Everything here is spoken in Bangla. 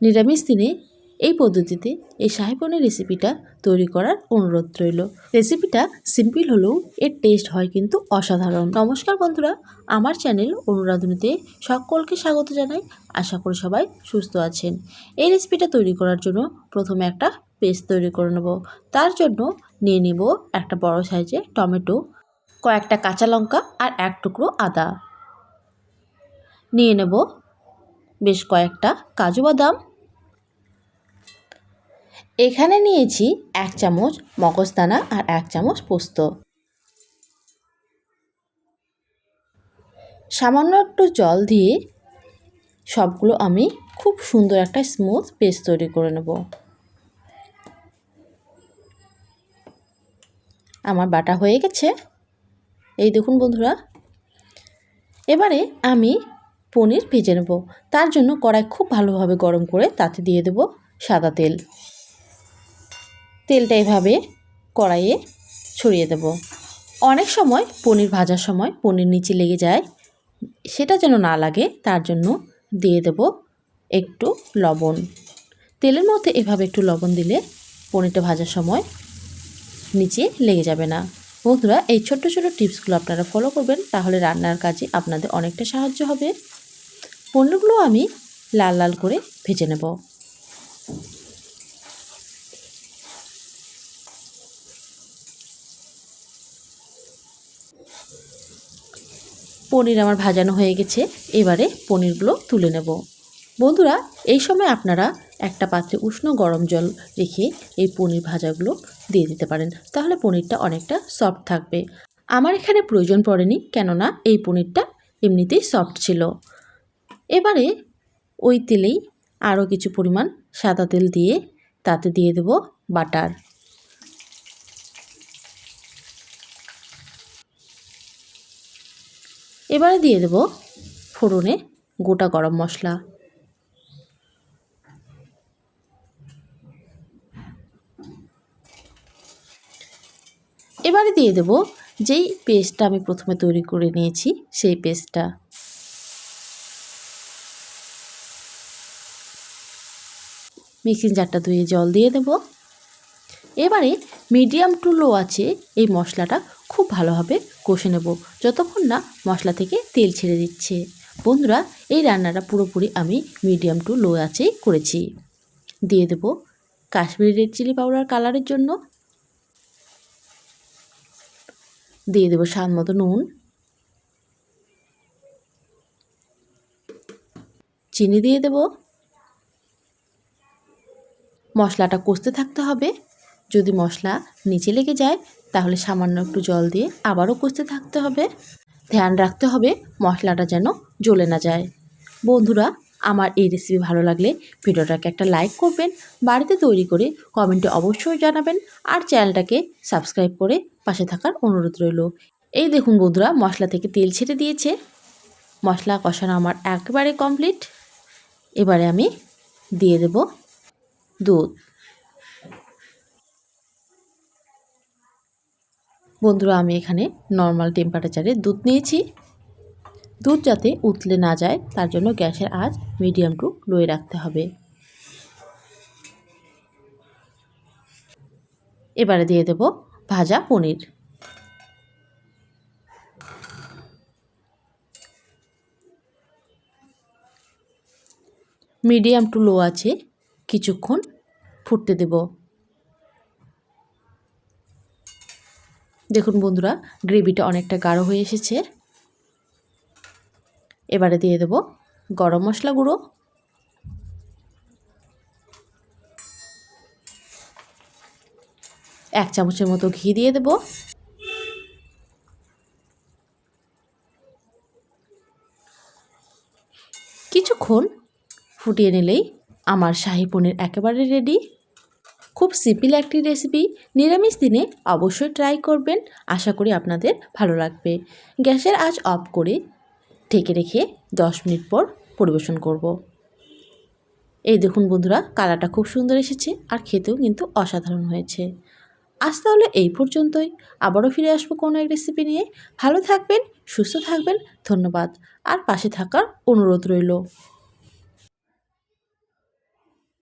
নিরামিষ দিনে এই পদ্ধতিতে এই শাহি পনির রেসিপিটা তৈরি করার অনুরোধ রইল। রেসিপিটা সিম্পল হলেও এর টেস্ট হয় কিন্তু অসাধারণ। নমস্কার বন্ধুরা, আমার চ্যানেল অনুরাধনীতে সকলকে স্বাগত জানাই। আশা করি সবাই সুস্থ আছেন। এই রেসিপিটা তৈরি করার জন্য প্রথমে একটা পেস্ট তৈরি করে নেব। তার জন্য নিয়ে নেব একটা বড় সাইজে টমেটো, কয়েকটা কাঁচা লঙ্কা আর এক টুকরো আদা। নিয়ে নেব বেশ কয়েকটা কাজু বাদাম। এখানে নিয়েছি এক চামচ মগজদানা আর এক চামচ পোস্ত। সামান্য একটু জল দিয়ে সবগুলো আমি খুব সুন্দর একটা স্মুথ পেস্ট তৈরি করে নেব। আমার বাটা হয়ে গেছে। এই দেখুন বন্ধুরা। এবারে আমি পনির ভেজে নেব। তার জন্য কড়াই খুব ভালোভাবে গরম করে তাতে দিয়ে দেব সাদা তেল। তেলটা এভাবে কড়াইয়ে ছড়িয়ে দেব। অনেক সময় পনির ভাজার সময় পনির নিচে লেগে যায়, সেটা যেন না লাগে, তার জন্য দিয়ে দেব একটু লবণ। তেলের মধ্যে এভাবে একটু লবণ দিলে পনিরটা ভাজার সময় নিচে লেগে যাবে না। বন্ধুরা, এই ছোট্ট ছোটো টিপসগুলো আপনারা ফলো করবেন, তাহলে রান্নার কাজে আপনাদের অনেকটা সাহায্য হবে। পনিরগুলো আমি লাল লাল করে ভেজে নেব। পনির আমার ভাজানো হয়ে গেছে, এবারে পনিরগুলো তুলে নেব। বন্ধুরা, এই সময় আপনারা একটা পাত্রে উষ্ণ গরম জল রেখে এই পনির ভাজাগুলো দিয়ে দিতে পারেন, তাহলে পনিরটা অনেকটা সফট থাকবে। আমার এখানে প্রয়োজন পড়েনি, কেননা এই পনিরটা এমনিতেই সফট ছিল। এবারে ওই তেলেই আরও কিছু পরিমাণ সাদা তেল দিয়ে তাতে দিয়ে দেব বাটার। এবারে দিয়ে দেব ফোড়নে গোটা গরম মশলা। এবারে দিয়ে দেব যেই পেস্টটা আমি প্রথমে তৈরি করে নিয়েছি সেই পেস্টটা। মিক্সিং জারটা ধুয়ে জল দিয়ে দেব। এবারে মিডিয়াম টু লো আছে এই মশলাটা খুব ভালোভাবে কষে নেব, যতক্ষণ না মশলা থেকে তেল ছেড়ে দিচ্ছে। বন্ধুরা, এই রান্নাটা পুরোপুরি আমি মিডিয়াম টু লো আছেই করেছি। দিয়ে দেব কাশ্মীরি রেড চিলি পাউডার কালারের জন্য। দিয়ে দেবো স্বাদ মতো নুন। চিনি দিয়ে দেব। মশলাটা কষতে থাকতে হবে। যদি মশলা নিচে লেগে যায়, তাহলে সামান্য একটু জল দিয়ে আবারও কষতে থাকতে হবে। ধ্যান রাখতে হবে মশলাটা যেন জ্বলে না যায়। বন্ধুরা, আমার এই রেসিপি ভালো লাগলে ভিডিওটাকে একটা লাইক করবেন, বাড়িতে তৈরি করে কমেন্টে অবশ্যই জানাবেন আর চ্যানেলটাকে সাবস্ক্রাইব করে পাশে থাকার অনুরোধ রইল। এই দেখুন বন্ধুরা, মশলা থেকে তেল ছেড়ে দিয়েছে। মশলা কষানো আমার একেবারে কমপ্লিট এবারে আমি দিয়ে দেব দুধ। বন্ধুরা, আমি এখানে নর্মাল টেম্পারেচারে দুধ নিয়েছি। দুধ যাতে উতলে না যায়, তার জন্য গ্যাসের আঁচ মিডিয়াম টু লোয়ে রাখতে হবে। এবারে দিয়ে দেব ভাজা পনির। মিডিয়াম টু লো আছে কিছুক্ষণ ফুটতে দেব। দেখুন বন্ধুরা, গ্রেভিটা অনেকটা গাঢ় হয়ে এসেছে। এবারে দিয়ে দেব গরম মশলা গুঁড়ো। এক চামচের মতো ঘি দিয়ে দেব। কিছুক্ষণ ফুটিয়ে নিলেই আমার শাহি পনির একেবারে রেডি খুব সিম্পল একটি রেসিপি নিরামিষ দিনে অবশ্যই ট্রাই করবেন। আশা করি আপনাদের ভালো লাগবে। গ্যাসের আঁচ অফ করে ঢেকে রেখে দশ মিনিট পর পরিবেশন করব। এই দেখুন বন্ধুরা, কালারটা খুব সুন্দর এসেছে আর খেতেও কিন্তু অসাধারণ হয়েছে। আজ তাহলে এই পর্যন্তই। আবারও ফিরে আসব কোনো এক রেসিপি নিয়ে। ভালো থাকবেন, সুস্থ থাকবেন, ধন্যবাদ। আর পাশে থাকার অনুরোধ রইল।